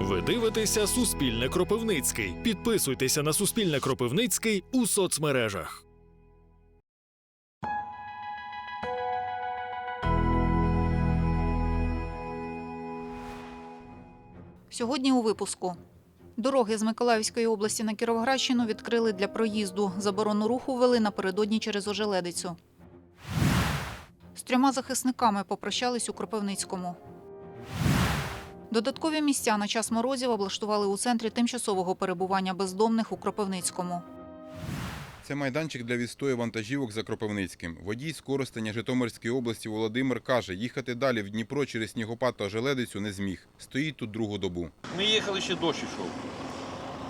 Ви дивитеся Суспільне Кропивницький. Підписуйтеся на Суспільне Кропивницький у соцмережах. Сьогодні у випуску. Дороги з Миколаївської області на Кіровоградщину відкрили для проїзду. Заборону руху ввели напередодні через ожеледицю. З трьома захисниками попрощались у Кропивницькому. Додаткові місця на час морозів облаштували у центрі тимчасового перебування бездомних у Кропивницькому. Це майданчик для відстою вантажівок за Кропивницьким. Водій з Коростеня Житомирської області Володимир каже, їхати далі в Дніпро через снігопад та желедицю не зміг. Стоїть тут другу добу. Ми їхали ще дощ ішов.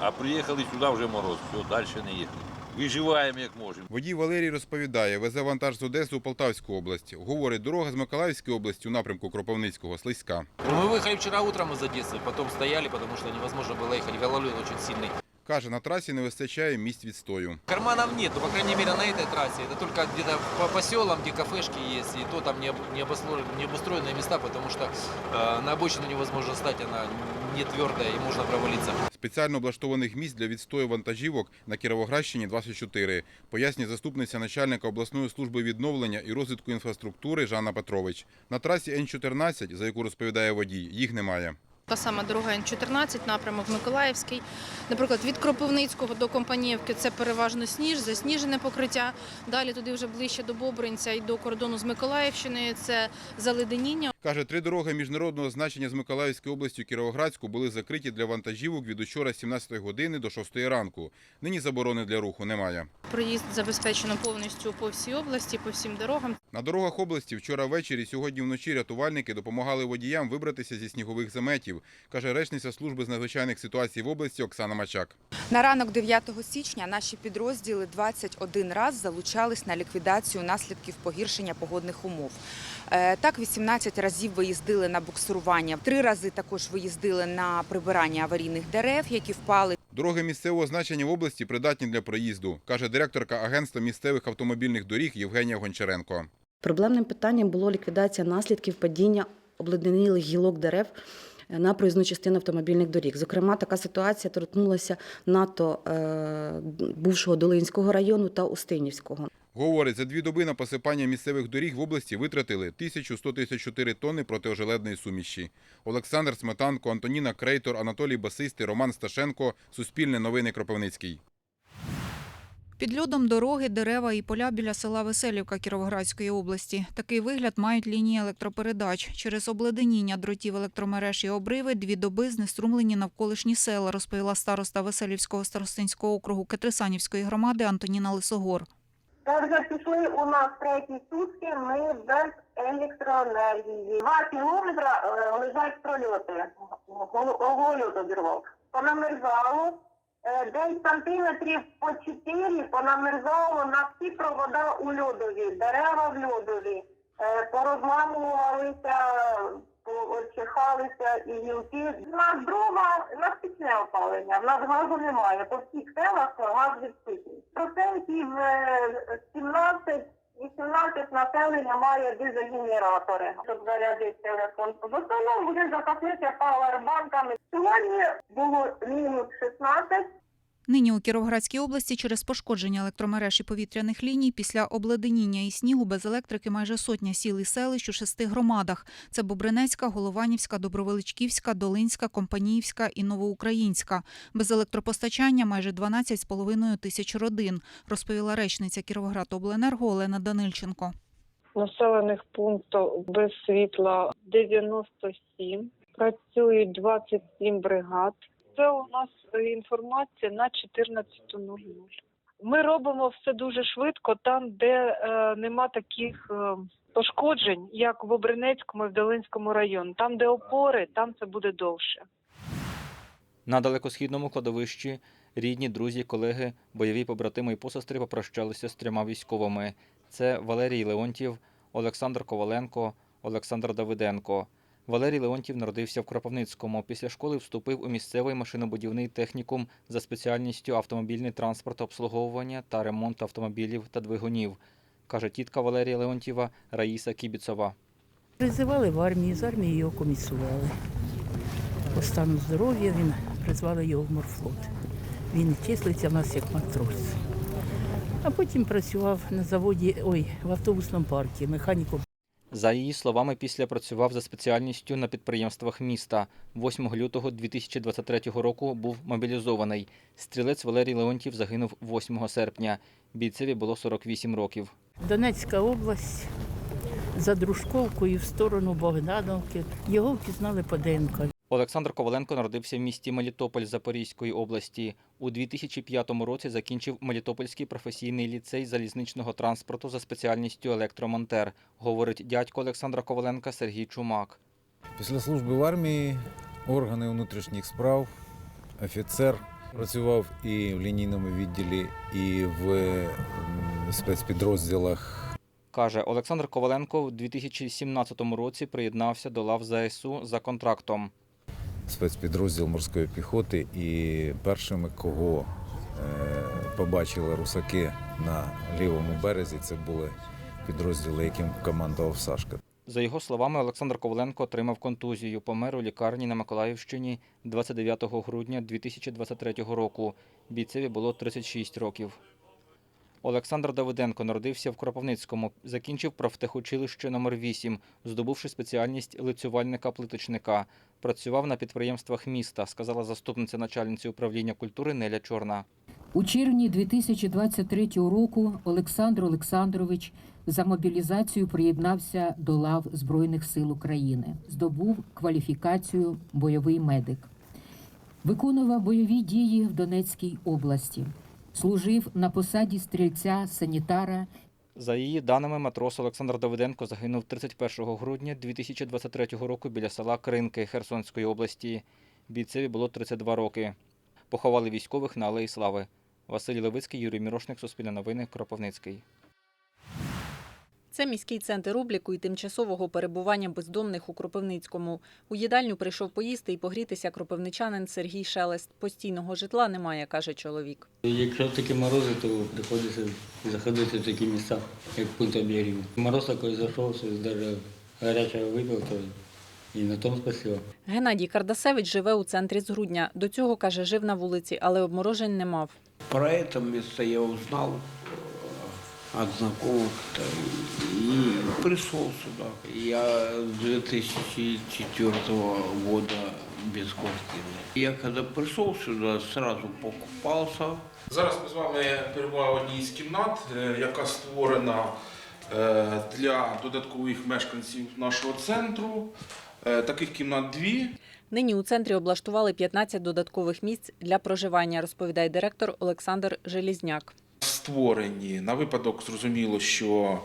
А приїхали сюди вже мороз. Все, далі не їхали. Виживаємо як можемо. Водій Валерій розповідає, везе вантаж з Одеси у Полтавську область. Говорить, дорога з Миколаївської області у напрямку Кропивницького слизька. Мы выехали вчера утром из Одессы, потом стояли, потому что невозможно было ехать. Гололед очень сильный. Каже, на трасі не вистачає місць відстою. Карманов нет, по крайней мере на этой трассе. Это только где-то по, по селам, где кафешки есть, и то там не, об- не, обосло- не обустроенные места, потому что э, на обочину невозможно стать, она не твердая и можно провалиться. Спеціально облаштованих місць для відстою вантажівок на Кіровоградщині 24, пояснює заступниця начальника обласної служби відновлення і розвитку інфраструктури Жанна Петрович. На трасі Н-14, за яку розповідає водій, їх немає. Та сама дорога Н-14, напрямок Миколаївський. Наприклад, від Кропивницького до Компаніївки це переважно сніж, засніжене покриття. Далі туди вже ближче до Бобринця і до кордону з Миколаївщиною це заледеніння. Каже, три дороги міжнародного значення з Миколаївської області у Кіровоградську були закриті для вантажівок від учора з 17 години до 6 ранку. Нині заборони для руху немає. Проїзд забезпечено повністю по всій області, по всім дорогам. На дорогах області вчора ввечері, сьогодні вночі рятувальники допомагали водіям вибратися зі снігових заметів, каже речниця служби з надзвичайних ситуацій в області Оксана Мачак. На ранок 9 січня наші підрозділи 21 раз залучались на ліквідацію наслідків погіршення погодних умов. Е, Так, 18 разів виїздили на буксирування, три рази також виїздили на прибирання аварійних дерев, які впали. Дороги місцевого значення в області придатні для проїзду, каже директорка агентства місцевих автомобільних доріг Євгенія Гончаренко. Проблемним питанням було ліквідація наслідків падіння обледенілих гілок дерев на проїзну частину автомобільних доріг. Зокрема, така ситуація торкнулася НАТО е, бувшого Долинського району та Устинівського. Говорить, за дві доби на посипання місцевих доріг в області витратили 1134 тонни протиожеледної суміші. Олександр Сметанко, Антоніна Крейтор, Анатолій Басистий, Роман Сташенко. Суспільне новини Кропивницький. Під льодом дороги, дерева і поля біля села Веселівка Кіровоградської області. Такий вигляд мають лінії електропередач. Через обледеніння дротів електромереж і обриви дві доби знеструмлені навколишні села, розповіла староста Веселівського старостинського округу Кетрисанівської громади Антоніна Лисогор. Та вже пішли у нас треті сутки, ми без електроенергії. Два кілометри лежать прольоти. Голод обірвав. Понамерзало. Е, Десь сантиметрів по 4 понамерзало на всі провода у льодові, дерева в льодові. Е, Порозламувалися, почихалися і гілки. У нас дрова, у нас пічне опалення, в нас газу немає. По всіх селах газ відсутній. Процентів е, 17 18 населення має дизель-генератори, щоб зарядити телефон. В основному вже запаслися пауербанками. Сьогодні було мінус 16, Нині у Кіровоградській області через пошкодження електромереж і повітряних ліній після обледеніння і снігу без електрики майже сотня сіл і селищ у шести громадах. Це Бобринецька, Голованівська, Добровеличківська, Долинська, Компаніївська і Новоукраїнська. Без електропостачання майже 12,5 тисяч родин, розповіла речниця Кіровоградобленерго Олена Данильченко. населених пунктів без світла 97, працюють 27 бригад. Це у нас е, інформація на 14.00. Ми робимо все дуже швидко там, де е, нема таких е, пошкоджень, як в Обринецькому і в Долинському районі. Там, де опори, там це буде довше. На далекосхідному кладовищі рідні, друзі, колеги, бойові побратими і посестри попрощалися з трьома військовими. Це Валерій Леонтів, Олександр Коваленко, Олександр Давиденко. Валерій Леонтів народився в Кропивницькому. Після школи вступив у місцевий машинобудівний технікум за спеціальністю автомобільний транспорт обслуговування та ремонт автомобілів та двигунів, каже тітка Валерія Леонтьєва Раїса Кібіцова. Призивали в армію, з армії його комісували. по стану здоров'я він призвали його в морфлот. Він числиться в нас як матрос. А потім працював на заводі, ой, в автобусному парку, механіком. За її словами, після працював за спеціальністю на підприємствах міста. 8 лютого 2023 року був мобілізований. Стрілець Валерій Леонтів загинув 8 серпня. Бійцеві було 48 років. Донецька область за Дружковкою в сторону Богдановки. Його впізнали по ДНК. Олександр Коваленко народився в місті Мелітополь Запорізької області. У 2005 році закінчив Мелітопольський професійний ліцей залізничного транспорту за спеціальністю електромонтер, говорить дядько Олександра Коваленка Сергій Чумак. Після служби в армії органи внутрішніх справ, офіцер працював і в лінійному відділі, і в спецпідрозділах Каже, Олександр Коваленко в 2017 році приєднався до лав ЗСУ за контрактом. Спецпідрозділ морської піхоти. І першими, кого е, побачили русаки на лівому березі, це були підрозділи, яким командував Сашка. За його словами, Олександр Коваленко отримав контузію, помер у лікарні на Миколаївщині 29 грудня 2023 року. Бійцеві було 36 років. Олександр Давиденко народився в Кропивницькому, закінчив профтехучилище номер 8 здобувши спеціальність лицювальника-плиточника. Працював на підприємствах міста, сказала заступниця начальниці управління культури Неля Чорна. У червні 2023 року Олександр Олександрович за мобілізацію приєднався до лав Збройних сил України, здобув кваліфікацію бойовий медик, виконував бойові дії в Донецькій області, служив на посаді стрільця санітара За її даними, матрос Олександр Давиденко загинув 31 грудня 2023 року біля села Кринки Херсонської області. Бійцеві було 32 роки. Поховали військових на Алеї Слави. Василь Левицький, Юрій Мірошник, Суспільне новини, Кропивницький. Це міський центр обліку і тимчасового перебування бездомних у Кропивницькому. У їдальню прийшов поїсти і погрітися кропивничанин Сергій Шелест. Постійного житла немає, каже чоловік. Якщо такі морози, то приходиться заходити в такі місця, як пункт обігріву. Мороз такий зайшов, що навіть гарячого випив, то і на тому спасибо. Геннадій Кардасевич живе у центрі з грудня. До цього, каже, жив на вулиці, але обморожень не мав. Про это место я узнал э, от знакомых и пришел сюда. Я с 2004 года без квартиры. Я когда пришел сюда, сразу покупался. Зараз ми з вами перебуваємо в одній з кімнат, е, яка створена е, для додаткових мешканців нашого центру. Е, Таких кімнат дві. Нині у центрі облаштували 15 додаткових місць для проживання, розповідає директор Олександр Желізняк. Створені на випадок, зрозуміло, що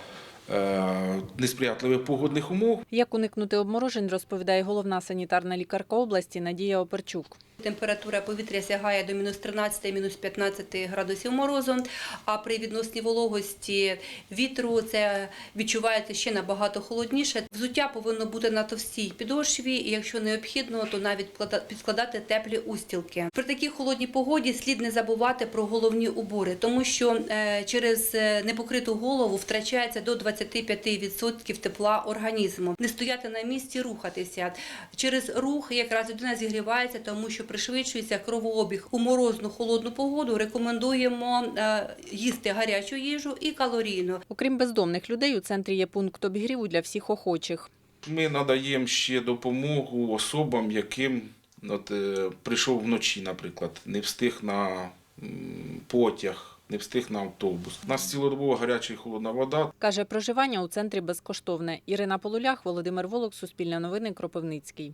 е, несприятливих погодних умов. Як уникнути обморожень, розповідає головна санітарна лікарка області Надія Оперчук. Температура повітря сягає до мінус 13, мінус 15 градусів морозу, а при відносній вологості вітру це відчувається ще набагато холодніше. Взуття повинно бути на товстій підошві, і якщо необхідно, то навіть підкладати теплі устілки. При такій холодній погоді слід не забувати про головні убори, тому що е, через е, непокриту голову втрачається до 25% тепла організму. Не стояти на місці, рухатися. Через рух якраз людина зігрівається, тому що пришвидшується кровообіг. У морозну холодну погоду рекомендуємо е, їсти гарячу їжу і калорійну. Окрім бездомних людей, у центрі є пункт обігріву для всіх охочих. Ми надаємо ще допомогу особам, яким от, е, прийшов вночі, наприклад, не встиг на потяг, не встиг на автобус. У нас цілодобово гаряча і холодна вода. Каже, проживання у центрі безкоштовне. Ірина Полулях, Володимир Волок, Суспільне новини, Кропивницький.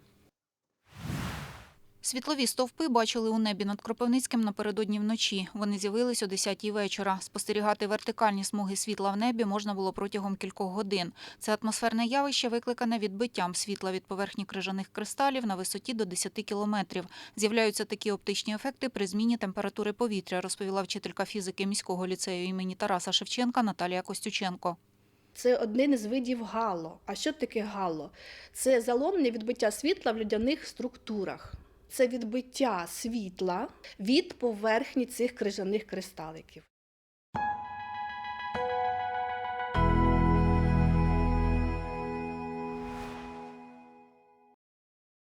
Світлові стовпи бачили у небі над Кропивницьким напередодні вночі. Вони з'явились о 10-й вечора. Спостерігати вертикальні смуги світла в небі можна було протягом кількох годин. Це атмосферне явище викликане відбиттям світла від поверхні крижаних кристалів на висоті до 10 кілометрів. З'являються такі оптичні ефекти при зміні температури повітря, розповіла вчителька фізики міського ліцею імені Тараса Шевченка Наталія Костюченко. Це один із видів гало. А що таке гало? Це заломне відбиття світла в людяних структурах. Це відбиття світла від поверхні цих крижаних кристаликів.